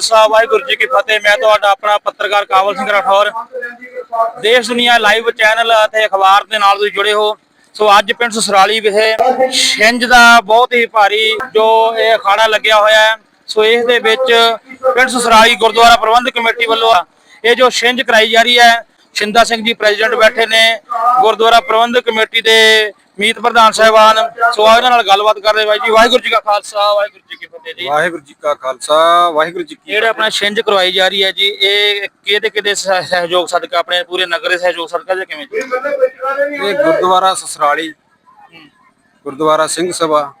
ਸਾਹਿਬ, ਵਾਹਿਗੁਰੂ ਜੀ ਕੀ ਫਤਿਹ। ਮੈਂ ਤੁਹਾਡਾ ਆਪਣਾ ਪੱਤਰਕਾਰ ਕਾਬਲ ਸਿੰਘ ਰਾਠੌਰ। ਦੇਸ਼, ਦੁਨੀਆ ਲਾਈਵ ਚੈਨਲ ਅਤੇ ਅਖਬਾਰ ਦੇ ਨਾਲ ਤੁਸੀਂ ਜੁੜੇ ਹੋ। ਸੋ ਅੱਜ ਪਿੰਡ ਸਸਰਾਲੀ ਵਿਖੇ ਛਿੰਝ ਦਾ ਬਹੁਤ ਹੀ ਭਾਰੀ ਜੋ ਇਹ ਅਖਾੜਾ ਲੱਗਿਆ ਹੋਇਆ ਹੈ। ਸੋ ਇਸ ਦੇ ਵਿੱਚ ਪਿੰਡ ਸਸਰਾਲੀ ਗੁਰਦੁਆਰਾ ਪ੍ਰਬੰਧਕ ਕਮੇਟੀ ਵੱਲੋਂ ਇਹ ਜੋ ਛਿੰਜ ਕਰਾਈ ਜਾ ਰਹੀ ਹੈ ਸ਼ਿੰਦਾ ਸਿੰਘ ਜੀ ਪ੍ਰੈਜ਼ੀਡੈਂਟ ਬੈਠੇ ਨੇ। ਗੁਰਦੁਆਰਾ ਪ੍ਰਬੰਧਕ ਕਮੇਟੀ ਦੇ ਮੀਤ ਪ੍ਰਧਾਨ ਸਾਹਿਬਾਨ ਸੋ ਆ ਇਹਨਾਂ ਨਾਲ ਗੱਲਬਾਤ ਕਰਦੇ ਬਾਈ ਜੀ। ਵਾਹਿਗੁਰੂ ਜੀ ਕਾ ਖਾਲਸਾ ਵਾਹਿਗੁਰੂ ਜੀ ਕੀ ਫਤਿਹ ਜੀ। ਵਾਹਿਗੁਰੂ ਜੀ ਕਾ ਖਾਲਸਾ ਵਾਹਿਗੁਰੂ ਜੀ ਕੀ ਜਿਹੜੇ ਆਪਣਾ ਛਿੰਝ ਕਰਵਾਈ ਜਾ ਰਹੀ ਹੈ ਜੀ ਇਹ ਕਿਹਦੇ ਕਿਹਦੇ ਸਹ- ਸਹਿਯੋਗ ਸਦਕਾ ਆਪਣੇ ਪੂਰੇ ਨਗਰ ਦੇ ਸਹਿਯੋਗ ਸਦਕਾ ਜਾਂ ਕਿਵੇਂ ਜੀ? ਇਹ ਗੁਰਦੁਆਰਾ ਸਸਰਾਲੀ ਗੁਰਦੁਆਰਾ ਸਿੰਘ ਸਭਾ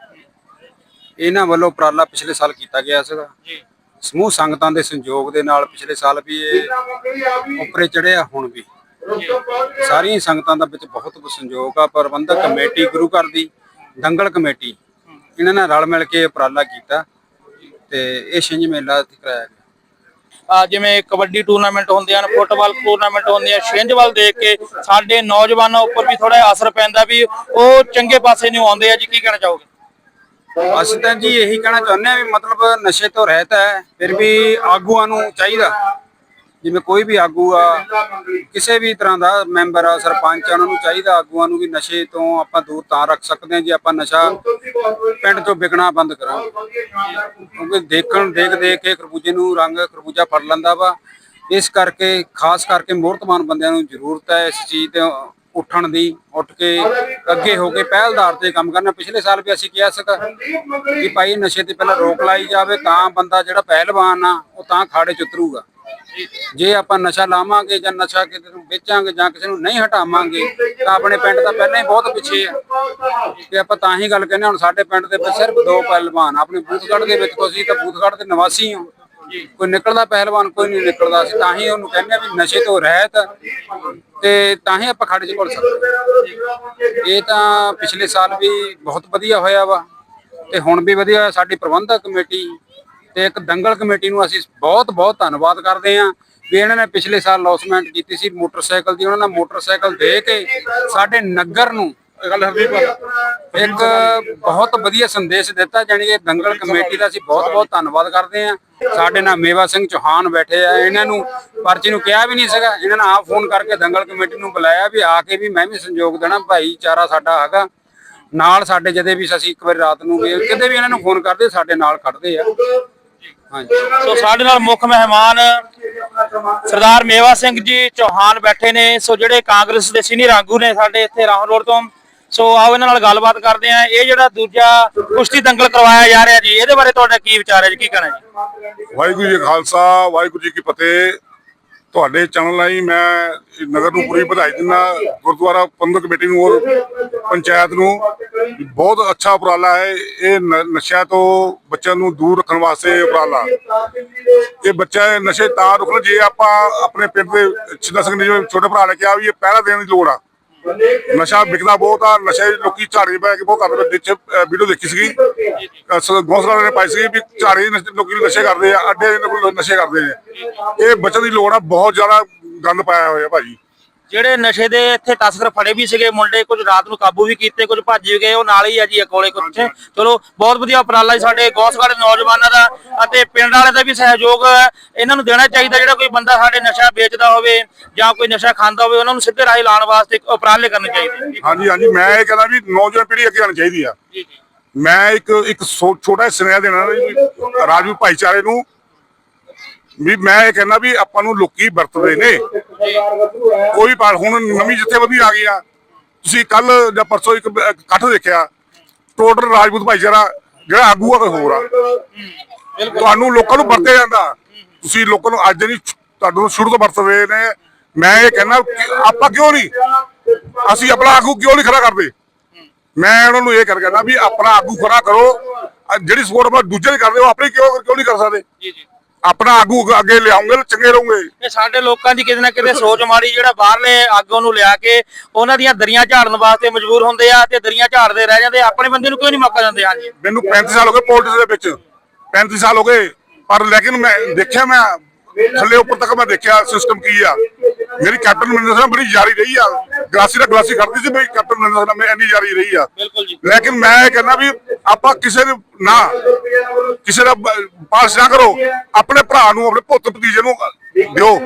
ਇਹਨਾਂ ਵੱਲੋਂ ਉਪਰਾਲਾ ਪਿਛਲੇ ਸਾਲ ਕੀਤਾ ਗਿਆ ਸੀਗਾ। ਜੀ। ਸਮੂਹ ਸੰਗਤਾਂ ਦੇ ਸੰਯੋਗ ਦੇ ਨਾਲ ਪਿਛਲੇ ਸਾਲ ਵੀ ਇਹ ਉੱਪਰੇ ਚੜਿਆ ਹੁਣ ਵੀ। ਸਾਰੀਆਂ ਸੰਗਤਾਂ ਦਾ ਵਿੱਚ ਬਹੁਤ ਸੰਯੋਗ ਆ ਪ੍ਰਬੰਧਕ ਕਮੇਟੀ ਗੁਰੂ ਘਰ ਦੀ ਦੰਗਲ ਕਮੇਟੀ ਇਹਨਾਂ ਨੇ ਰਲ ਮਿਲ ਕੇ ਉਪਰਾਲਾ ਕੀਤਾ ਤੇ ਇਹ ਛਿੰਝ ਮੇਲਾ ਇੱਥੇ ਕਰਾਇਆ ਗਿਆ। ਆ ਜਿਵੇਂ ਕਬੱਡੀ ਟੂਰਨਾਮੈਂਟ ਹੁੰਦੇ ਹਨ ਫੁੱਟਬਾਲ ਟੂਰਨਾਮੈਂਟ ਹੁੰਦੇ ਆ ਛਿੰਝ ਵੱਲ ਦੇਖ ਕੇ ਸਾਡੇ ਨੌਜਵਾਨਾਂ ਉੱਪਰ ਵੀ ਥੋੜਾ ਅਸਰ ਪੈਂਦਾ ਵੀ ਉਹ ਚੰਗੇ ਪਾਸੇ ਨੂੰ ਆਉਂਦੇ ਆ ਜੀ ਕੀ ਕਹਿਣਾ ਚਾਹੋਗੇ? ਅਸੀਂ ਤਾਂ ਜੀ ਇਹੀ ਕਹਿਣਾ ਚਾਹੁੰਦੇ ਆ ਵੀ ਮਤਲਬ ਨਸ਼ੇ ਤੋਂ ਰਹਿਤ ਹੈ ਫਿਰ ਵੀ ਆਗੂਆਂ ਨੂੰ ਚਾਹੀਦਾ। ਜਿਵੇਂ ਕੋਈ ਵੀ ਆਗੂ ਆ, ਕਿਸੇ ਵੀ ਤਰ੍ਹਾਂ ਦਾ ਮੈਂਬਰ ਆ, ਸਰਪੰਚ ਆ, ਉਹਨਾਂ ਨੂੰ ਚਾਹੀਦਾ ਆਗੂਆਂ ਨੂੰ ਵੀ ਨਸ਼ੇ ਤੋਂ ਆਪਾਂ ਦੂਰ ਤਾਂ ਰੱਖ ਸਕਦੇ ਹਾਂ, ਜੇ ਆਪਾਂ ਨਸ਼ਾ ਪਿੰਡ ਤੋਂ ਵਿਕਣਾ ਬੰਦ ਕਰਾਂ ਕਿਉਂਕਿ ਦੇਖਣ, ਦੇਖ ਦੇਖ ਕੇ ਖਰਬੂਜੇ ਨੂੰ ਰੰਗ ਖਰਬੂਜਾ ਫੜ ਲੈਂਦਾ ਵਾ। ਇਸ ਕਰਕੇ, ਖਾਸ ਕਰਕੇ ਮੂਰਤਮਾਨ ਬੰਦਿਆਂ ਨੂੰ ਜ਼ਰੂਰਤ ਹੈ ਇਸ ਚੀਜ਼ ਤੇ ਉੱਠਣ ਦੀ, ਉੱਠ ਕੇ ਅੱਗੇ ਹੋ ਕੇ ਪਹਿਲਦਾਰ ਤੇ ਕੰਮ ਕਰਨਾ। ਪਿਛਲੇ ਸਾਲ ਵੀ ਅਸੀਂ ਕਿਹਾ ਸੀਗਾ ਕਿ ਭਾਈ ਨਸ਼ੇ ਤੇ ਪਹਿਲਾਂ ਰੋਕ ਲਾਈ ਜਾਵੇ, ਤਾਂ ਬੰਦਾ ਜਿਹੜਾ ਪਹਿਲਵਾਨ ਆ, ਉਹ ਤਾਂ ਖਾੜੇ ਚ ਉਤਰੂਗਾ। ਜੇ ਆਪਾਂ ਨਸ਼ਾ ਲਾਵਾਂਗੇ ਜਾਂ ਨਸ਼ਾ ਕਿਸੇ ਨੂੰ ਵੇਚਾਂਗੇ ਜਾਂ ਕਿਸੇ ਨੂੰ ਨਹੀਂ ਹਟਾਵਾਂਗੇ, ਤਾਂ ਆਪਣੇ ਪਿੰਡ ਤਾਂ ਪਹਿਲਾਂ ਹੀ ਬਹੁਤ ਪਿੱਛੇ ਆ। ਤੇ ਆਪਾਂ ਤਾਂ ਹੀ ਗੱਲ ਕਹਿੰਦੇ ਹੁਣ ਸਾਡੇ ਪਿੰਡ ਦੇ ਵਿੱਚ ਸਿਰਫ ਦੋ ਪਹਿਲਵਾਨ, ਆਪਣੇ ਬੂਥਗੜ੍ਹ ਦੇ ਵਿੱਚ ਤੁਸੀਂ ਤਾਂ ਬੂਥਗੜ੍ਹ ਦੇ ਨਿਵਾਸੀ ਹੋ। ਕੋਈ ਨਿਕਲਦਾ ਪਹਿਲਵਾਨ, ਕੋਈ ਨਹੀਂ ਨਿਕਲਦਾ। ਅਸੀਂ ਤਾਂ ਹੀ ਉਹਨੂੰ ਕਹਿੰਦੇ ਵੀ ਨਸ਼ੇ ਤੋਂ ਰਹਿਤ ਤੇ ਤਾਂ ਹੀ ਆਪਾਂ ਖਾੜੇ 'ਚ ਘੁਲ ਸਕਦੇ ਇਹ ਤਾਂ ਪਿਛਲੇ ਸਾਲ ਵੀ ਬਹੁਤ ਵਧੀਆ ਹੋਇਆ ਵਾ। ਤੇ ਹੁਣ ਵੀ ਵਧੀਆ ਸਾਡੀ ਪ੍ਰਬੰਧਕ ਕਮੇਟੀ ਤੇ ਇੱਕ ਦੰਗਲ ਕਮੇਟੀ ਨੂੰ ਅਸੀਂ ਬਹੁਤ ਬਹੁਤ ਧੰਨਵਾਦ ਕਰਦੇ ਹਾਂ ਵੀ ਇਹਨਾਂ ਨੇ ਪਿਛਲੇ ਸਾਲ ਲੌਸਮੈਂਟ ਕੀਤੀ ਸੀ ਮੋਟਰਸਾਈਕਲ ਦੀ। ਉਹਨਾਂ ਨੇ ਮੋਟਰਸਾਈਕਲ ਦੇ ਕੇ ਸਾਡੇ ਨਗਰ ਨੂੰ ਗੱਲ ਹਰਦੀਪ ਇੱਕ ਬਹੁਤ ਵਧੀਆ ਸੰਦੇਸ਼ ਦਿੱਤਾ, ਜਾਣੀ ਕਿ ਦੰਗਲ ਕਮੇਟੀ ਦਾ ਅਸੀਂ ਬਹੁਤ ਬਹੁਤ ਧੰਨਵਾਦ ਕਰਦੇ ਹਾਂ। ਸਾਡੇ ਨਾਲ ਮੇਵਾ ਸਿੰਘ ਚੌਹਾਨ ਬੈਠੇ ਆ, ਇਹਨਾਂ ਨੂੰ ਪਰਚੀ ਨੂੰ ਕਿਹਾ ਵੀ ਨਹੀਂ ਸੀਗਾ। ਇਹਨਾਂ ਨੇ ਆਪ ਫੋਨ ਕਰਕੇ ਦੰਗਲ ਕਮੇਟੀ ਨੂੰ ਬੁਲਾਇਆ ਵੀ ਆ ਕੇ ਵੀ ਮੈਂ ਵੀ ਸੰਯੋਗ ਦੇਣਾ, ਭਾਈਚਾਰਾ ਸਾਡਾ ਹੈਗਾ। ਨਾਲ ਸਾਡੇ ਜਦੇ ਵੀ ਅਸੀਂ ਇੱਕ ਵਾਰੀ ਰਾਤ ਨੂੰ ਵੀ, ਕਿਤੇ ਵੀ ਇਹਨਾਂ ਨੂੰ ਫੋਨ ਕਰਦੇ, ਸਾਡੇ ਨਾਲ ਖੜਦੇ ਆ। ਸੋ ਸਾਡੇ ਨਾਲ ਮੁੱਖ ਮਹਿਮਾਨ ਸਰਦਾਰ ਮੇਵਾ ਸਿੰਘ ਜੀ ਚੌਹਾਨ ਬੈਠੇ ਨੇ। ਸੋ ਜਿਹੜੇ ਕਾਂਗਰਸ ਦੇ ਸੀਨੀਅਰ ਆਗੂ ਨੇ ਸਾਡੇ ਇੱਥੇ ਰਾਹੋਂ ਰੋਡ ਤੋਂ। ਸੋ ਆਓ ਇਹਨਾਂ ਨਾਲ ਗੱਲਬਾਤ ਕਰਦੇ ਆ ਇਹ ਜਿਹੜਾ ਦੂਜਾ ਕੁਸ਼ਤੀ ਦੰਗਲ ਕਰਵਾਇਆ ਜਾ ਰਿਹਾ ਜੀ ਇਹਦੇ ਬਾਰੇ ਤੁਹਾਡਾ ਕੀ ਵਿਚਾਰ ਹੈ ਜੀ ਕੀ ਕਹਿਣਾ ਜੀ? ਵਾਹਿਗੁਰੂ ਜੀ ਖਾਲਸਾ ਵਾਹਿਗੁਰੂ ਜੀ ਕੀ ਫਤਿਹ। ਤੁਹਾਡੇ ਚੈਨਲ ਰਾਹੀਂ ਮੈਂ ਨਗਰ ਨੂੰ ਪੂਰੀ ਵਧਾਈ ਦਿੰਦਾ। ਗੁਰਦੁਆਰਾ ਪ੍ਰਬੰਧਕ ਕਮੇਟੀ ਨੂੰ ਔਰ ਪੰਚਾਇਤ ਨੂੰ। ਬਹੁਤ ਅੱਛਾ ਉਪਰਾਲਾ ਹੈ। ਇਹ ਨਸ਼ਿਆਂ ਤੋਂ ਬੱਚਿਆਂ ਨੂੰ ਦੂਰ ਰੱਖਣ ਵਾਸਤੇ ਉਪਰਾਲਾ। ਇਹ ਬੱਚਾ ਨਸ਼ੇ ਤਾਂ ਰੁਕਣ, ਜੇ ਆਪਾਂ ਆਪਣੇ ਪਿੰਡ ਦੇ ਸਿੱਧਾ ਸਿੰਘ ਨੇ ਜਿਵੇਂ ਛੋਟੇ ਭਰਾ ਨੇ ਕਿਹਾ ਵੀ ਇਹ ਪਹਿਰਾ ਦੇਣ ਦੀ ਲੋੜ ਆ। ਨਸ਼ਾ ਵਿਕਦਾ ਬਹੁਤ ਆ, ਨਸ਼ੇ ਲੋਕੀ ਝਾੜੇ ਪੈ ਕੇ ਬਹੁਤ ਕਰਦੇ ਵਿੱਚ ਵੀਡੀਓ ਦੇਖੀ ਸੀਗੀ। ਗੌਸਲਾ ਨੇ ਪਾਈ ਸੀਗੀ ਵੀ ਝਾੜੀ ਲੋਕੀ ਨਸ਼ੇ ਕਰਦੇ ਆ, ਅੱਡੇ ਦੇ ਨਸ਼ੇ ਕਰਦੇ ਆ ਇਹ ਬਚਣ ਦੀ ਲੋੜ ਆ, ਬਹੁਤ ਜ਼ਿਆਦਾ ਗੰਦ ਪਾਇਆ ਹੋਇਆ ਭਾਜੀ। ਜਿਹੜੇ ਨਸ਼ੇ ਦੇ ਇੱਥੇ ਤਸਕਰ ਫੜੇ ਵੀ ਸੀਗੇ ਮੁੰਡੇ ਕੁਝ ਰਾਤ ਨੂੰ ਕਾਬੂ ਵੀ ਕੀਤੇ ਕੁਝ ਭੱਜ ਵੀ ਗਏ ਉਹ ਨਾਲ ਹੀ ਆ ਜੀ ਕੋਲੇ ਕੁਝ ਚਲੋ ਬਹੁਤ ਵਧੀਆ ਉਪਰਾਲਾ ਜੀ ਸਾਡੇ ਗੌਸਗੜ ਨੌਜਵਾਨਾਂ ਦਾ ਅਤੇ ਪਿੰਡ ਵਾਲਿਆਂ ਦਾ ਵੀ ਸਹਿਯੋਗ ਇਹਨਾਂ ਨੂੰ ਦੇਣਾ ਚਾਹੀਦਾ ਜਿਹੜਾ ਕੋਈ ਬੰਦਾ ਸਾਡੇ ਨਸ਼ਾ ਵੇਚਦਾ ਹੋਵੇ ਜਾਂ ਕੋਈ ਨਸ਼ਾ ਖਾਂਦਾ ਹੋਵੇ ਉਹਨਾਂ ਨੂੰ ਸਿੱਧੇ ਰਾਹ ਲਾਉਣ ਵਾਸਤੇ ਉਪਰਾਲੇ ਕਰਨੇ ਚਾਹੀਦੇ ਹਾਂਜੀ ਹਾਂਜੀ ਮੈਂ ਇਹ ਕਹਿੰਦਾ ਵੀ ਨੌਜਵਾਨ ਪੀੜ੍ਹੀ ਅੱਗੇ ਆਉਣੀ ਚਾਹੀਦੀ ਆ। ਜੀ ਜੀ। ਮੈਂ ਇੱਕ ਇੱਕ ਛੋਟਾ ਸੁਨੇਹਾ ਦੇਣਾ ਰਾਜੂ ਭਾਈਚਾਰੇ ਨੂੰ ਵੀ ਮੈਂ ਇਹ ਕਹਿੰਦਾ ਵੀ ਆਪਾਂ ਨੂੰ ਲੋਕੀ ਵਰਤਦੇ ਨੇ। ਕੋਈ ਪਰ ਹੁਣ ਨਵੀਂ ਜਥੇਬੰਦੀ ਆ ਗਈ ਆ। ਤੁਸੀਂ ਕੱਲ ਜਾਂ ਪਰਸੋਂ ਇੱਕ ਇਕੱਠ ਦੇਖਿਆ ਟੋਟਲ ਰਾਜਪੂਤ ਭਾਈਚਾਰਾ ਜਿਹੜਾ ਆਗੂ ਆ ਕੋਈ ਹੋਰ ਆ। ਤੁਹਾਨੂੰ ਲੋਕਾਂ ਨੂੰ ਵਰਤਿਆ ਜਾਂਦਾ। ਤੁਸੀਂ ਲੋਕਾਂ ਨੂੰ ਅੱਜ ਨਹੀਂ ਤੁਹਾਨੂੰ ਸ਼ੁਰੂ ਤੋਂ ਵਰਤਦੇ ਨੇ। ਮੈਂ ਇਹ ਕਹਿੰਦਾ ਆਪਾਂ ਕਿਉਂ ਨਹੀਂ? ਅਸੀਂ ਆਪਣਾ ਆਗੂ ਕਿਉਂ ਨਹੀਂ ਖੜਾ ਕਰਦੇ? ਮੈਂ ਉਹਨਾਂ ਨੂੰ ਇਹ ਕਰ ਕਹਿੰਦਾ ਵੀ ਆਪਣਾ ਆਗੂ ਖੜਾ ਕਰੋ। ਜਿਹੜੀ ਸਪੋਰਟ ਆਪਾਂ ਦੂਜੇ ਦੀ ਕਰਦੇ ਹੋ ਆਪਣੀ ਕਿਉਂ ਕਿਉਂ ਨਹੀਂ ਕਰ ਸਕਦੇ? ਜੀ ਜੀ। ਆਪਣਾ ਆਗੂ ਅੱਗੇ ਲਿਆਉਂਗੇ ਤਾਂ ਚੰਗੇ ਰਹੋਗੇ। ਇਹ ਸਾਡੇ ਲੋਕਾਂ ਦੀ ਕਿਤੇ ਨਾ ਕਿਤੇ ਸੋਚ ਮਾੜੀ ਜਿਹੜਾ ਬਾਹਰਲੇ ਆਗੋਂ ਨੂੰ ਲਿਆ ਕੇ ਉਹਨਾਂ ਦੀਆਂ ਦਰੀਆਂ ਝਾੜਨ ਵਾਸਤੇ ਮਜਬੂਰ ਹੁੰਦੇ ਆ ਤੇ ਦਰੀਆਂ ਝਾੜਦੇ ਰਹਿ ਜਾਂਦੇ ਆਪਣੇ ਬੰਦੇ ਨੂੰ ਕਿਉਂ ਨਹੀਂ ਮੌਕਾ ਦਿੰਦੇ? ਹਾਂਜੀ। ਮੈਨੂੰ 35 ਸਾਲ ਹੋ ਗਏ ਪੋਲਿਟਿਕਸ ਦੇ ਵਿੱਚ। 35 ਸਾਲ ਹੋ ਗਏ ਪਰ ਲੇਕਿਨ ਮੈਂ ਦੇਖਿਆ ਮੈਂ ਥੱਲੇ ਉੱਪਰ ਤੱਕ ਮੈਂ ਦੇਖਿਆ ਸਿਸਟਮ ਕੀ ਆ। ਮੇਰੀ ਕੈਪਟਨ ਮਨਿੰਦਰ ਸਿੰਘ ਨਾਲ ਬੜੀ ਯਾਰੀ ਰਹੀ ਆ। ਗਲਾਸੀ ਨਾਲ ਗਲਾਸੀ ਖੜਦੀ ਸੀ ਮੇਰੀ ਕੈਪਟਨ ਮਨਿੰਦਰ ਸਿੰਘ ਨਾਲ ਮੇਰੀ ਇੰਨੀ ਯਾਰੀ ਰਹੀ ਆ। ਬਿਲਕੁਲ ਜੀ। ਲੇਕਿਨ ਮੈਂ ਕਹਿੰਦਾ ਵੀ ਆਪਾਂ ਕਿਸੇ ਦੇ ਨਾ ਕਿਸੇ ਦਾ ਪਾਸ ਨਾ ਕਰੋ। ਆਪਣੇ ਭਰਾ ਨੂੰ ਆਪਣੇ ਪੁੱਤ ਭਤੀਜੇ ਨੂੰ ਦਿਓ।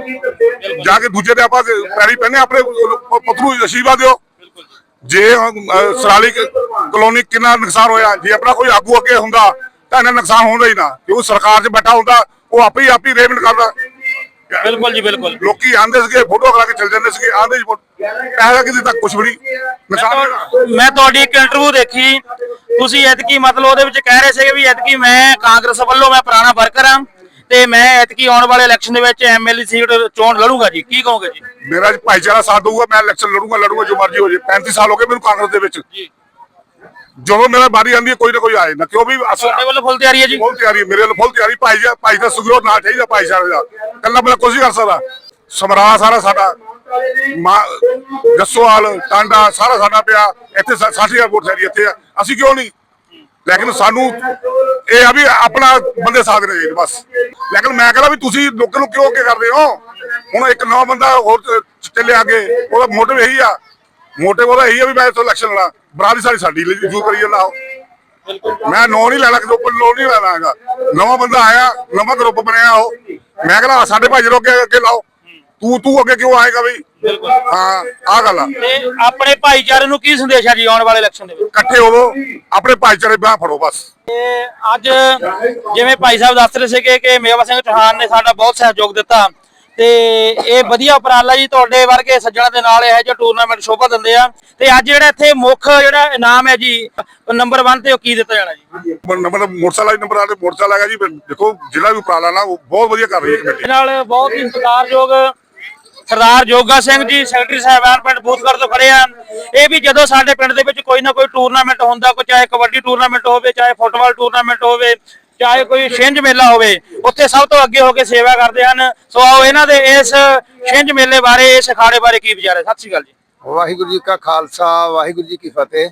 ਜਾ ਕੇ ਦੂਜੇ ਦੇ ਆਪਾਂ ਪੈਰੀ ਪੈਣੇ ਆਪਣੇ ਪੁੱਤ ਨੂੰ ਅਸ਼ੀਰਵਾਦ ਦਿਓ। ਜੇ ਸਰਾਲੀ ਕਲੋਨੀ ਕਿੰਨਾ ਨੁਕਸਾਨ ਹੋਇਆ ਜੇ ਆਪਣਾ ਕੋਈ ਆਗੂ ਅੱਗੇ ਹੁੰਦਾ ਤਾਂ ਇਹਨਾਂ ਨੁਕਸਾਨ ਹੁੰਦਾ ਹੀ ਨਾ। ਕਿਉਂਕਿ ਸਰਕਾਰ 'ਚ ਬੈਠਾ ਹੁੰਦਾ ਉਹ ਆਪੇ ਹੀ ਆਪੀ ਰੇਵਨ ਕਰਦਾ। ਬਿਲਕੁਲ ਜੀ ਬਿਲਕੁਲ। ਲੋਕੀ ਆਂਦੇ ਸੀਗੇ ਫੋਟੋ ਕਰਾ ਕੇ ਚਲ ਜਾਂਦੇ ਸੀਗੇ ਆਂਦੇ ਜੀ ਪੈਸਾ ਕਿਤੇ ਤੱਕ ਕੁਝ ਵੀ ਨਹੀਂ। ਮੈਂ ਤੁਹਾਡੀ ਇੱਕ ਇੰਟਰਵਿਊ ਦੇਖੀ। ਤੁਸੀਂ ਐਤਕੀ ਮਤਲਬ ਉਹਦੇ ਵਿੱਚ ਕਹਿ ਰਹੇ ਸੀਗੇ ਵੀ ਐਤਕੀ ਮੈਂ ਕਾਂਗਰਸ ਵੱਲੋਂ ਮੈਂ ਪੁਰਾਣਾ ਵਰਕਰ ਹਾਂ ਤੇ ਮੈਂ ਐਤਕੀ ਆਉਣ ਵਾਲੇ ਇਲੈਕਸ਼ਨ ਦੇ ਵਿੱਚ ਐਮਐਲਏ ਸੀਟ ਚੋਣ ਲੜੂੰਗਾ ਜੀ। ਕੀ ਕਹੋਗੇ ਜੀ? ਮੇਰਾ ਭਾਈਚਾਰਾ ਸਾਥ ਦਊਗਾ ਮੈਂ ਇਲੈਕਸ਼ਨ ਲੜੂੰਗਾ ਲੜੂੰਗਾ ਜੋ ਮਰਜ਼ੀ ਹੋ ਜੇ। 35 ਸਾਲ ਹੋ ਗਏ ਮੈਨੂੰ ਕਾਂਗਰਸ ਦੇ ਵਿੱਚ। ਜੀ। ਜਦੋਂ ਮੇਰਾ ਬਾਰੀ ਆਂਦੀ ਹੈ ਕੋਈ ਨਾ ਕੋਈ ਆਏ ਨਾ ਕਿਉਂ ਵੀ ਤੁਹਾਡੇ ਵੱਲੋਂ ਫੁੱਲ ਤਿਆਰੀ ਹੈ ਜੀ? ਫੁੱਲ ਤਿਆਰੀ ਹੈ, ਮੇਰੇ ਵੱਲ ਫੁੱਲ ਤਿਆਰੀ ਭਾਈ ਜੀ ਭਾਈ ਦਾ ਸੁਗਰੋ ਨਾਲ ਚਾਹੀਦਾ ਭਾਈਚਾਰੇ ਦਾ। ਕੱਲਾ ਬੰਦਾ ਕੁਝ ਨਹੀਂ ਕਰ ਸਕਦਾ। ਸਮਰਾ ਸਾਰਾ ਸਾਡਾ ਮਾ ਜੱਸੋਵਾਲ ਟਾਂਡਾ ਸਾਰਾ ਸਾਡਾ ਪਿਆ। ਇੱਥੇ ਸਾ- ਸਾਡੀ ਵੋਟ ਸਾਡੀ ਇੱਥੇ ਆ। ਅਸੀਂ ਕਿਉਂ ਨਹੀਂ? ਲੇਕਿਨ ਸਾਨੂੰ ਇਹ ਆ ਵੀ ਆਪਣਾ ਬੰਦੇ ਸਾਥ ਨੇ ਜੀ ਬਸ। ਲੇਕਿਨ ਮੈਂ ਕਹਿੰਦਾ ਵੀ ਤੁਸੀਂ ਲੋਕਾਂ ਨੂੰ ਕਿਉਂ ਅੱਗੇ ਕਰਦੇ ਹੋ? ਹੁਣ ਇੱਕ ਨਵਾਂ ਬੰਦਾ ਹੋਰ ਚ- ਚੱਲੇ ਅੱਗੇ ਉਹਦਾ ਮੋਟਿਵ ਇਹੀ ਆ। ਮੋਟਿਵ ਉਹਦਾ ਇਹੀ ਆ ਵੀ ਮੈਂ ਇੱਥੋਂ ਇਲੈਕਸ਼ਨ ਲੜਾ। ਬਰਾਬਰੀ ਸਾਡੀ ਸਾਡੀ ਲਈ ਜੂ ਕਰੀ ਜਾਂਦਾ ਉਹ। ਮੈਂ ਨੋ ਨਹੀਂ ਲੈਣਾ ਗਰੁੱਪ ਨੋ ਨਹੀਂ ਲੈਣਾ ਹੈਗਾ। ਨਵਾਂ ਬੰਦਾ ਆਇਆ ਨਵਾਂ ਗਰੁੱਪ ਬਣਿਆ ਉਹ। ਮੈਂ ਕਹਿੰਦਾ ਸਾਡੇ ਭਾਈ ਨੂੰ ਅੱਗੇ ਅੱਗੇ ਲਾਓ। ਤੂੰ ਤੂੰ ਅੱਗੇ ਕਿਉਂ ਆਏਗਾ ਬਈ? ਹਾਂ ਆ ਗੱਲ ਆ। ਆਪਣੇ ਭਾਈਚਾਰੇ ਨੂੰ ਕੀ ਸੰਦੇਸ਼ ਜੀ ਆਉਣ ਵਾਲੇ ਇਲੈਕਸ਼ਨ ਦੇ ਵਿੱਚ? ਇਕੱਠੇ ਹੋਵੋ ਆਪਣੇ ਭਾਈਚਾਰੇ ਬਾਹ ਫੜੋ ਬਸ। ਅੱਜ ਜਿਵੇਂ ਭਾਈ ਸਾਹਿਬ ਦੱਸ ਰਹੇ ਸੀਗੇ ਕਿ ਮੇਵਾ ਸਿੰਘ ਚੌਹਾਨ ਨੇ ਸਾਡਾ ਬਹੁਤ ਸਹਿਯੋਗ ਦਿੱਤਾ। ਤੇ ਇਹ ਵਧੀਆ ਉਪਰਾਲਾ ਜੀ ਤੁਹਾਡੇ ਵਰਗੇ ਸੱਜਣਾਂ ਦੇ ਨਾਲ ਇਹ ਜਿਹਾ ਟੂਰਨਾਮੈਂਟ ਸ਼ੋਭਾ ਦਿੰਦੇ ਆ। ਤੇ ਅੱਜ ਜਿਹੜਾ ਇੱਥੇ ਮੁੱਖ ਜਿਹੜਾ ਇਨਾਮ ਹੈ ਜੀ ਨੰਬਰ 1 ਤੇ ਉਹ ਕੀ ਦਿੱਤਾ ਜਾਣਾ ਜੀ? ਨੰਬਰ ਮੋਟਰਸਾਈਕਲ ਨੰਬਰ ਆਲੇ ਮੋਟਰਸਾਈਕਲ ਹੈਗਾ ਜੀ ਦੇਖੋ ਜਿਹੜਾ ਵੀ ਉਪਰਾਲਾ ਨਾ ਉਹ ਬਹੁਤ ਵਧੀਆ ਕਰ ਰਹੀ ਹੈ ਕਮੇਟੀ। ਨਾਲ ਬਹੁਤ ਹੀ ਸਤਿਕਾਰਯੋਗ ਸਰਦਾਰ ਜੋਗਾ ਸਿੰਘ ਜੀ ਸੈਕਟਰੀ ਸਾਹਿਬਾਨ ਪਿੰਡ ਬੂਥਗੜ ਤੋਂ ਖੜੇ ਆ। ਇਹ ਵੀ ਜਦੋਂ ਸਾਡੇ ਪਿੰਡ ਦੇ ਵਿੱਚ ਕੋਈ ਨਾ ਕੋਈ ਟੂਰਨਾਮੈਂਟ ਹੁੰਦਾ ਕੋਈ ਚਾਹੇ ਕਬੱਡੀ ਟੂਰਨਾਮੈਂਟ ਹੋਵੇ ਚਾਹੇ ਫੁੱਟਬਾਲ ਟੂਰਨਾਮੈਂਟ ਹੋਵੇ ਚਾਹੇ ਕੋਈ ਛਿੰਝ ਮੇਲਾ ਹੋਵੇ, ਉੱਥੇ ਸਭ ਤੋਂ ਅੱਗੇ ਹੋ ਕੇ ਸੇਵਾ ਕਰਦੇ ਹਨ। ਸੋ ਆਓ ਇਹਨਾਂ ਦੇ ਇਸ ਛਿੰਝ ਮੇਲੇ ਬਾਰੇ, ਇਸ ਅਖਾੜੇ ਬਾਰੇ ਕੀ ਵਿਚਾਰ ਹੈ? ਸਤਿ ਸ਼੍ਰੀ ਅਕਾਲ ਜੀ। ਵਾਹਿਗੁਰੂ ਜੀ ਕਾ ਖਾਲਸਾ, ਵਾਹਿਗੁਰੂ ਜੀ ਕੀ ਫਤਿਹ।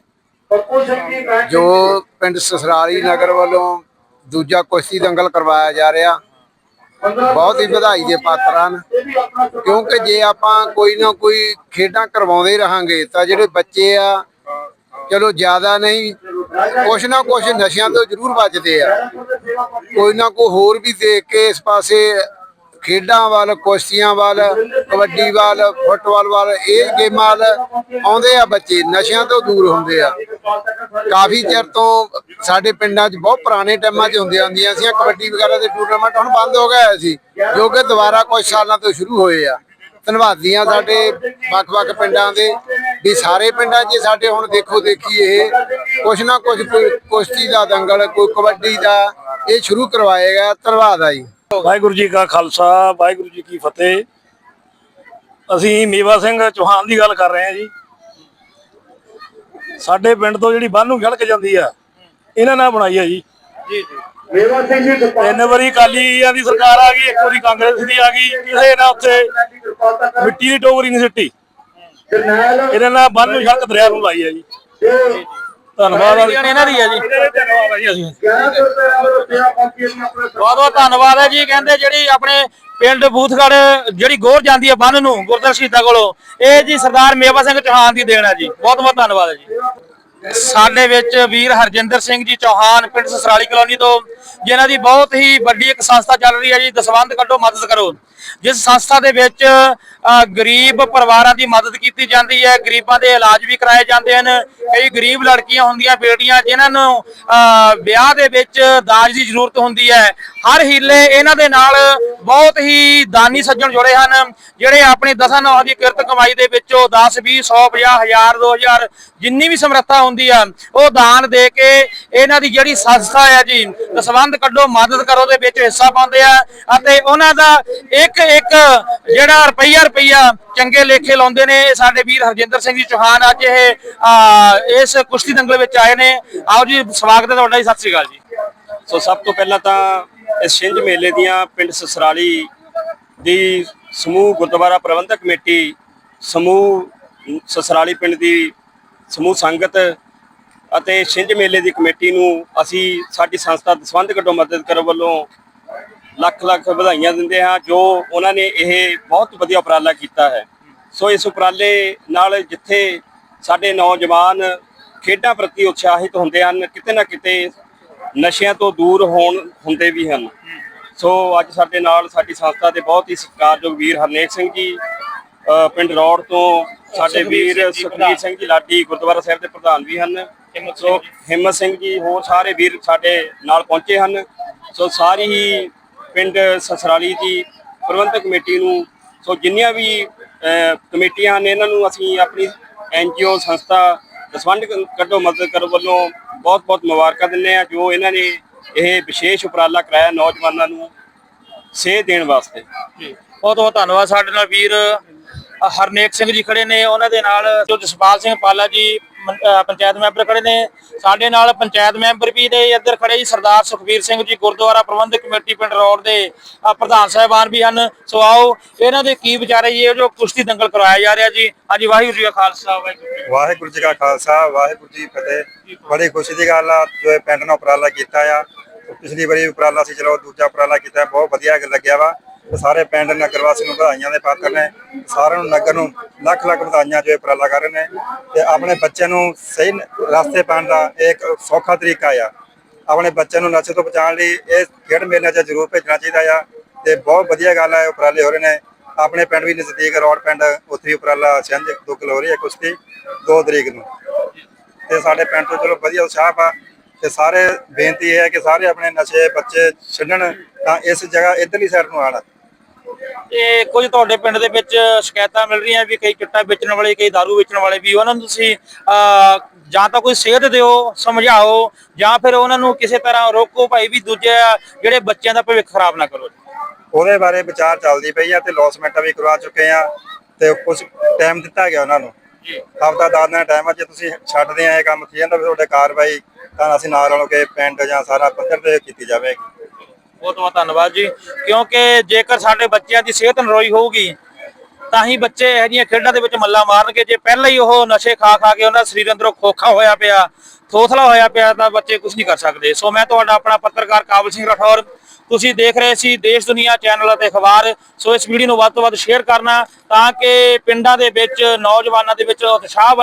ਜੋ ਪਿੰਡ ਸਸਰਾਲੀ ਨਗਰ ਵੱਲੋਂ ਦੂਜਾ ਕੁਸ਼ਤੀ ਦੰਗਲ ਕਰਵਾਇਆ ਜਾ ਰਿਹਾ, ਬਹੁਤ ਹੀ ਵਧਾਈ ਦੇ ਪਾਤਰ ਹਨ। ਕਿਉਂਕਿ ਜੇ ਆਪਾਂ ਕੋਈ ਨਾ ਕੋਈ ਖੇਡਾਂ ਕਰਵਾਉਂਦੇ ਰਹਾਂਗੇ, ਤਾਂ ਜਿਹੜੇ ਬੱਚੇ ਆ, ਚਲੋ ਜ਼ਿਆਦਾ ਨਹੀਂ, ਕੁਛ ਨਾ ਕੁਛ ਨਸ਼ਿਆਂ ਤੋਂ ਜ਼ਰੂਰ ਬਚਦੇ ਆ। ਕੋਈ ਨਾ ਕੋਈ ਹੋਰ ਵੀ ਦੇਖ ਕੇ ਇਸ ਪਾਸੇ ਖੇਡਾਂ ਵੱਲ, ਕੁਸ਼ਤੀਆਂ ਵੱਲ, ਕਬੱਡੀ ਵੱਲ, ਫੁੱਟਬਾਲ ਵੱਲ, ਇਹ ਗੇਮਾਂ ਵੱਲ ਆਉਂਦੇ ਆ ਬੱਚੇ, ਨਸ਼ਿਆਂ ਤੋਂ ਦੂਰ ਹੁੰਦੇ ਆ। ਕਾਫੀ ਚਿਰ ਤੋਂ ਸਾਡੇ ਪਿੰਡਾਂ 'ਚ ਬਹੁਤ ਪੁਰਾਣੇ ਟਾਈਮਾਂ 'ਚ ਹੁੰਦੀਆਂ ਹੁੰਦੀਆਂ ਸੀ, ਕਬੱਡੀ ਵਗੈਰਾ ਦੇ ਟੂਰਨਾਮੈਂਟ ਹੁਣ ਬੰਦ ਹੋ ਗਏ ਸੀ, ਜੋ ਕਿ ਦੁਬਾਰਾ ਕੁਝ ਸਾਲਾਂ ਤੋਂ ਸ਼ੁਰੂ ਹੋਏ ਆ। ਧੰਨਵਾਦੀਆਂ ਸਾਡੇ ਵੱਖ-ਵੱਖ ਪਿੰਡਾਂ ਦੇ। ਵੀ ਸਾਰੇ ਪਿੰਡਾਂ 'ਚ ਸਾਡੇ ਹੁਣ ਦੇਖੋ ਦੇਖੀ ਇਹ ਕੁਛ ਨਾ ਕੁਛ ਕੋਈ ਕੁਸ਼ਤੀ ਦਾ ਦੰਗਲ ਕੋਈ ਕਬੱਡੀ ਦਾ ਇਹ ਸ਼ੁਰੂ ਕਰਵਾਏਗਾ ਧੰਨਵਾਦ ਆ ਜੀ। ਵਾਹਿਗੁਰੂ ਜੀ ਕਾ ਖਾਲਸਾ ਵਾਹਿਗੁਰੂ ਜੀ ਕੀ ਫਤਿਹ। ਅਸੀਂ ਮੇਵਾ ਸਿੰਘ ਚੌਹਾਨ ਦੀ ਗੱਲ ਕਰ ਰਹੇ ਹਾਂ ਜੀ। ਸਾਡੇ ਪਿੰਡ ਤੋਂ ਜਿਹੜੀ ਬੰਨ ਨੂੰ ਗਲਕ ਜਾਂਦੀ ਆ ਇਹਨਾਂ ਨਾਲ ਬਣਾਈ ਆ ਜੀ। ਜੀ ਜੀ ਤਿੰਨ ਵਾਰੀ ਕਾਲੀਆਂ ਦੀ ਸਰਕਾਰ ਆ ਗਈ ਇੱਕ ਵਾਰੀ ਕਾਂਗਰਸ ਦੀ ਆ ਗਈ ਕਿਸੇ ਨੇ ਉੱਥੇ ਮਿੱਟੀ ਦੀ ਟੋਕਰੀ ਨਹੀਂ ਸਿੱਟੀ। ਇਹਨਾਂ ਨਾਲ ਬੰਨ ਨੂੰ ਸੜਕ ਦਰਿਆ ਨੂੰ ਲਾਈ ਆ ਜੀ। ਧੰਨਵਾਦ ਇਹਨਾਂ ਦੀ ਹੈ ਜੀ। ਧੰਨਵਾਦ ਆ ਜੀ ਅਸੀਂ। ਬਹੁਤ ਬਹੁਤ ਧੰਨਵਾਦ ਹੈ ਜੀ। ਕਹਿੰਦੇ ਜਿਹੜੀ ਆਪਣੇ ਪਿੰਡ ਬੂਥਗੜ ਜਿਹੜੀ ਗੋਰ ਜਾਂਦੀ ਹੈ ਬੰਨ ਨੂੰ ਗੁਰਦਰ ਸ਼ਹੀਦਾਂ ਕੋਲੋਂ ਇਹ ਜੀ ਸਰਦਾਰ ਮੇਵਾ ਸਿੰਘ ਚੌਹਾਨ ਦੀ ਦੇਣ ਹੈ ਜੀ। ਬਹੁਤ ਬਹੁਤ ਧੰਨਵਾਦ ਹੈ ਜੀ। ਸਾਡੇ ਵਿੱਚ ਵੀਰ ਹਰਜਿੰਦਰ ਸਿੰਘ ਜੀ ਚੌਹਾਨ ਪਿੰਡ ਸਸਰਾਲੀ ਕਲੋਨੀ ਤੋਂ ਜਿਨ੍ਹਾਂ ਦੀ ਬਹੁਤ ਹੀ ਵੱਡੀ ਇੱਕ ਸੰਸਥਾ ਚੱਲ ਰਹੀ ਹੈ ਜੀ। ਦਸਵੰਧ ਕੱਢੋ ਮਦਦ ਕਰੋ। ਜਿਸ ਸੰਸਥਾ ਦੇ ਵਿੱਚ ਅ, ਗਰੀਬ ਪਰਿਵਾਰਾਂ ਦੀ ਮਦਦ ਕੀਤੀ ਜਾਂਦੀ ਹੈ ਗਰੀਬਾਂ ਦੇ ਇਲਾਜ ਵੀ ਕਰਾਏ ਜਾਂਦੇ ਹਨ। ਕਈ ਗਰੀਬ ਲੜਕੀਆਂ ਹੁੰਦੀਆਂ ਬੇਟੀਆਂ ਜਿਨ੍ਹਾਂ ਨੂੰ ਅ, ਵਿਆਹ ਦੇ ਵਿੱਚ ਦਾਜ ਦੀ ਜ਼ਰੂਰਤ ਹੁੰਦੀ ਹੈ। ਹਰ ਹੀਲੇ ਇਹਨਾਂ ਦੇ ਨਾਲ ਬਹੁਤ ਹੀ ਦਾਨੀ ਸੱਜਣ ਜੁੜੇ ਹਨ, ਜਿਹੜੇ ਆਪਣੇ ਦਸਾਂ ਨੌ ਦੀ ਕਿਰਤ ਕਮਾਈ ਦੇ ਵਿੱਚੋਂ 10 20 100 50 1000 2000 ਜਿੰਨੀ ਵੀ ਸਮਰੱਥਾ ਹੁੰਦੀ ਆ, ਉਹ ਦਾਨ ਦੇ ਕੇ ਇਹਨਾਂ ਦੀ ਜਿਹੜੀ ਸੰਸਥਾ ਹੈ ਜੀ ਦਸਵੰਧ ਕੱਢੋ, ਮਦਦ ਕਰੋ ਦੇ ਵਿੱਚ ਹਿੱਸਾ ਪਾਉਂਦੇ ਆ ਅਤੇ ਉਹਨਾਂ ਦਾ ਇੱਕ ਇੱਕ ਜਿਹੜਾ ਰੁਪਈਆ ਰੁਪਈਆ ਚੰਗੇ ਲੇਖੇ ਲਾਉਂਦੇ ਨੇ ਸਾਡੇ ਵੀਰ ਹਰਜਿੰਦਰ ਸਿੰਘ ਜੀ ਚੌਹਾਨ ਅੱਜ ਇਹ ਇਸ ਕੁਸ਼ਤੀ ਦੰਗਲ ਵਿੱਚ ਆਏ ਨੇ। ਆਓ ਜੀ, ਸਵਾਗਤ ਹੈ ਤੁਹਾਡਾ ਜੀ, ਸਤਿ ਸ੍ਰੀ ਅਕਾਲ ਜੀ। ਸੋ ਸਭ ਤੋਂ ਪਹਿਲਾਂ ਤਾਂ ਇਸ ਛਿੰਝ ਮੇਲੇ ਦੀਆਂ ਪਿੰਡ ਸਸਰਾਲੀ ਦੀ ਸਮੂਹ ਗੁਰਦੁਆਰਾ ਪ੍ਰਬੰਧਕ ਕਮੇਟੀ, ਸਮੂਹ ਸਸਰਾਲੀ ਪਿੰਡ ਦੀ ਸਮੂਹ ਸੰਗਤ ਅਤੇ ਛਿੰਝ ਮੇਲੇ ਦੀ ਕਮੇਟੀ ਨੂੰ ਅਸੀਂ ਸਾਡੀ ਸੰਸਥਾ ਦਸਵੰਧ ਕੱਢੋ ਮਦਦ ਕਰਨ ਵੱਲੋਂ ਲੱਖ ਲੱਖ ਵਧਾਈਆਂ ਦਿੰਦੇ ਹਾਂ, ਜੋ ਉਹਨਾਂ ਨੇ ਇਹ ਬਹੁਤ ਵਧੀਆ ਉਪਰਾਲਾ ਕੀਤਾ ਹੈ। ਸੋ ਇਸ ਉਪਰਾਲੇ ਨਾਲ ਜਿੱਥੇ ਸਾਡੇ ਨੌਜਵਾਨ ਖੇਡਾਂ ਪ੍ਰਤੀ ਉਤਸ਼ਾਹਿਤ ਹੁੰਦੇ ਹਨ, ਕਿਤੇ ਨਾ ਕਿਤੇ ਨਸ਼ਿਆਂ ਤੋਂ ਦੂਰ ਹੋਣ ਹੁੰਦੇ ਵੀ ਹਨ। ਸੋ ਅੱਜ ਸਾਡੇ ਨਾਲ ਸਾਡੀ ਸੰਸਥਾ ਦੇ ਬਹੁਤ ਹੀ ਸਤਿਕਾਰਯੋਗ ਵੀਰ ਹਰਨੇਕ ਸਿੰਘ ਜੀ ਪਿੰਡ ਰੌੜ ਤੋਂ ਸਾਡੇ ਵੀਰ ਸੁਖਬੀਰ ਸਿੰਘ ਜੀ ਲਾਡੀ ਗੁਰਦੁਆਰਾ ਸਾਹਿਬ ਦੇ ਪ੍ਰਧਾਨ ਵੀ ਹਨ। ਸੋ ਹਿੰਮਤ ਸਿੰਘ ਜੀ ਹੋਰ ਸਾਰੇ ਵੀਰ ਸਾਡੇ ਨਾਲ ਪਹੁੰਚੇ ਹਨ। ਸੋ ਸਾਰੀ ਹੀ ਪਿੰਡ ਸਸਰਾਲੀ ਦੀ ਪ੍ਰਬੰਧਕ ਕਮੇਟੀ ਨੂੰ ਸੋ ਜਿੰਨੀਆਂ ਵੀ ਕਮੇਟੀਆਂ ਨੇ ਇਹਨਾਂ ਨੂੰ ਅਸੀਂ ਆਪਣੀ ਐਨਜੀਓ ਸੰਸਥਾ ਦਸਵੰਡ ਕੱਢੋ ਮਦਦ ਕਰੋ ਵੱਲੋਂ ਬਹੁਤ ਬਹੁਤ ਮੁਬਾਰਕਾਂ ਦਿੰਦੇ ਆ ਜੋ ਇਹਨਾਂ ਨੇ ਇਹ ਵਿਸ਼ੇਸ਼ ਉਪਰਾਲਾ ਕਰਾਇਆ ਨੌਜਵਾਨਾਂ ਨੂੰ ਸੇਧ ਦੇਣ ਵਾਸਤੇ। ਬਹੁਤ ਬਹੁਤ ਧੰਨਵਾਦ ਸਾਡੇ ਨਾਲ ਵੀਰ ਹਰਨੇਕ ਸਿੰਘ ਜੀ ਖੜੇ ਨੇ, ਉਹਨਾਂ ਦੇ ਨਾਲ ਜੋ ਜਸਪਾਲ ਸਿੰਘ ਪਾਲਾ ਜੀ ਪੰਚਾਇਤ ਮੈਂਬਰ ਖੜੇ ਨੇ। ਸਾਡੇ ਨਾਲ ਪੰਚਾਇਤ ਮੈਂਬਰ ਵੀ ਨੇ। ਇੱਧਰ ਖੜੇ ਜੀ ਸਰਦਾਰ ਸੁਖਬੀਰ ਸਿੰਘ ਜੀ, ਗੁਰਦੁਆਰਾ ਪ੍ਰਬੰਧਕ ਕਮੇਟੀ ਪਿੰਡ ਰੌੜ ਦੇ ਪ੍ਰਧਾਨ ਸਾਹਿਬਾਨ ਵੀ ਹਨ। ਸੋ ਆਓ, ਇਹਨਾਂ ਦੇ ਕੀ ਵਿਚਾਰੇ ਜੀ ਜੋ ਕੁਸ਼ਤੀ ਦੰਗਲ ਕਰਵਾਇਆ ਜਾ ਰਿਹਾ ਜੀ। ਹਾਂਜੀ, ਵਾਹਿਗੁਰੂ ਜੀ ਕਾ ਖਾਲਸਾ, ਵਾਹਿਗੁਰੂ ਜੀ ਕਾ ਖਾਲਸਾ, ਵਾਹਿਗੁਰੂ ਜੀ ਫਤਿਹ। ਬੜੀ ਖੁਸ਼ੀ ਦੀ ਗੱਲ ਆ, ਜੋ ਇਹ ਪਿੰਡ ਨੇ ਉਪਰਾਲਾ ਕੀਤਾ ਆ। ਪਿਛਲੀ ਵਾਰੀ ਉਪਰਾਲਾ ਸੀ, ਚਲੋ ਦੂਜਾ ਉਪਰਾਲਾ ਕੀਤਾ, ਬਹੁਤ ਵਧੀਆ ਲੱਗਿਆ ਵਾ। ਸਾਰੇ ਪਿੰਡ ਨਗਰ ਵਾਸੀ ਨੂੰ ਵਧਾਈਆਂ ਦੇ ਪਾਤਰ ਨੇ। ਸਾਰਿਆਂ ਨੂੰ ਨਗਰ ਨੂੰ ਲੱਖ ਲੱਖ ਵਧਾਈਆਂ ਜੋ ਇਹ ਉਪਰਾਲਾ ਕਰ ਰਹੇ ਨੇ। ਤੇ ਆਪਣੇ ਬੱਚਿਆਂ ਨੂੰ ਸਹੀ ਰਸਤੇ ਪਾਉਣ ਦਾ ਇਹ ਇੱਕ ਸੌਖਾ ਤਰੀਕਾ ਆ। ਆਪਣੇ ਬੱਚਿਆਂ ਨੂੰ ਨਸ਼ੇ ਤੋਂ ਬਚਾਉਣ ਲਈ ਇਹ ਖੇਡ ਮੇਲਿਆਂ 'ਚ ਜ਼ਰੂਰ ਭੇਜਣਾ ਚਾਹੀਦਾ ਆ। ਤੇ ਬਹੁਤ ਵਧੀਆ ਗੱਲ ਆ ਉਪਰਾਲੇ ਹੋ ਰਹੇ ਨੇ। ਆਪਣੇ ਪਿੰਡ ਵੀ ਨਜ਼ਦੀਕ ਰੋਡ ਪਿੰਡ, ਉੱਥੇ ਉਪਰਾਲਾ ਸਿੰਝ ਦੁੱਗਲ ਹੋ ਰਹੀ ਹੈ ਕੁਸ਼ਤੀ 2 ਤਰੀਕ ਨੂੰ। ਤੇ ਸਾਡੇ ਪਿੰਡ ਤੋਂ ਚਲੋ ਵਧੀਆ ਉਤਸ਼ਾਹ ਆ ਤੇ ਸਾਰੇ ਬੇਨਤੀ ਇਹ ਹੈ ਕਿ ਸਾਰੇ ਆਪਣੇ ਨਸ਼ੇ ਬੱਚੇ ਛੱਡਣ ਤਾਂ ਇਸ ਜਗ੍ਹਾ ਇਧਰਲੀ ਸਾਈਡ ਨੂੰ ਆਣ ਤੇ ਕੁਝ ਤੁਹਾਡੇ ਪਿੰਡ ਦੇ ਵਿੱਚ ਸ਼ਿਕਾਇਤਾਂ ਮਿਲ ਰਹੀਆਂ ਵੀ ਕਈ ਚਿੱਟਾ ਵੇਚਣ ਵਾਲੇ ਕਈ ਦਾਰੂ ਵੇਚਣ ਵਾਲੇ ਵੀ ਉਹਨਾਂ ਨੂੰ ਤੁਸੀਂ ਜਾਂ ਤਾਂ ਕੋਈ ਸੇਧ ਦਿਓ ਸਮਝਾਓ ਜਾਂ ਫਿਰ ਉਹਨਾਂ ਨੂੰ ਕਿਸੇ ਤਰ੍ਹਾਂ ਰੋਕੋ ਭਾਈ ਵੀ ਦੂਜੇ ਜਿਹੜੇ ਬੱਚਿਆਂ ਦਾ ਭਵਿੱਖ ਖਰਾਬ ਨਾ ਕਰੋ ਉਹਦੇ ਬਾਰੇ ਵਿਚਾਰ ਚੱਲਦੀ ਪਈ ਆ ਤੇ ਲੌਸਮੈਂਟਾਂ ਵੀ ਕਰਵਾ ਚੁੱਕੇ ਆ ਤੇ ਕੁਝ ਟਾਈਮ ਦਿੱਤਾ ਗਿਆ ਉਹਨਾਂ ਨੂੰ। ਜੀ। ਹਫਤਾ ਦਸ ਦਿਨ ਟਾਈਮ ਆ ਜੇ ਤੁਸੀਂ ਛੱਡਦੇ ਆ ਇਹ ਕੰਮ ਕੀ ਜਾਂਦਾ ਫਿਰ ਤੁਹਾਡੇ ਕਾਰਵਾਈ ਤਾਂ ਅਸੀਂ ਨਾਲ ਰਲ ਕੇ ਪਿੰਡ ਜਾਂ ਸਾਰਾ ਪੱਧਰ ਤੇ ਕੀਤੀ ਜਾਵੇਗੀ। ਬਹੁਤ ਬਹੁਤ ਧੰਨਵਾਦ ਜੀ। ਕਿਉਂਕਿ ਜੇਕਰ ਸਾਡੇ ਬੱਚਿਆਂ ਦੀ ਸਿਹਤ ਨਰੋਈ ਹੋਊਗੀ, ਤਾਂ ਹੀ ਬੱਚੇ ਇਹੋ ਜਿਹੀਆਂ ਖੇਡਾਂ ਦੇ ਵਿੱਚ ਮੱਲਾ ਮਾਰਨਗੇ। ਜੇ ਪਹਿਲਾਂ ਹੀ ਉਹ ਨਸ਼ੇ ਖਾ ਖਾ ਕੇ ਉਹਨਾਂ ਦਾ ਸਰੀਰ ਅੰਦਰੋਂ ਖੋਖਾ ਹੋਇਆ ਪਿਆ, ਥੋਥਲਾ ਹੋਇਆ ਪਿਆ, ਤਾਂ ਬੱਚੇ ਕੁਝ ਨਹੀਂ ਕਰ ਸਕਦੇ। ਸੋ ਮੈਂ ਤੁਹਾਡਾ ਆਪਣਾ ਪੱਤਰਕਾਰ ਕਾਬਲ ਸਿੰਘ ਰਾਠੌਰ, ਤੁਸੀਂ ਦੇਖ ਰਹੇ ਸੀ ਦੇਸ਼ ਦੁਨੀਆ ਚੈਨਲ ਅਤੇ ਅਖਬਾਰ। ਸੋ ਇਸ ਵੀਡੀਓ ਨੂੰ ਵੱਧ ਤੋਂ ਵੱਧ ਸ਼ੇਅਰ ਕਰਨਾ ਤਾਂ ਕਿ ਪਿੰਡਾਂ ਦੇ ਵਿੱਚ, ਨੌਜਵਾਨਾਂ ਦੇ ਵਿੱਚ ਉਤਸ਼ਾਹ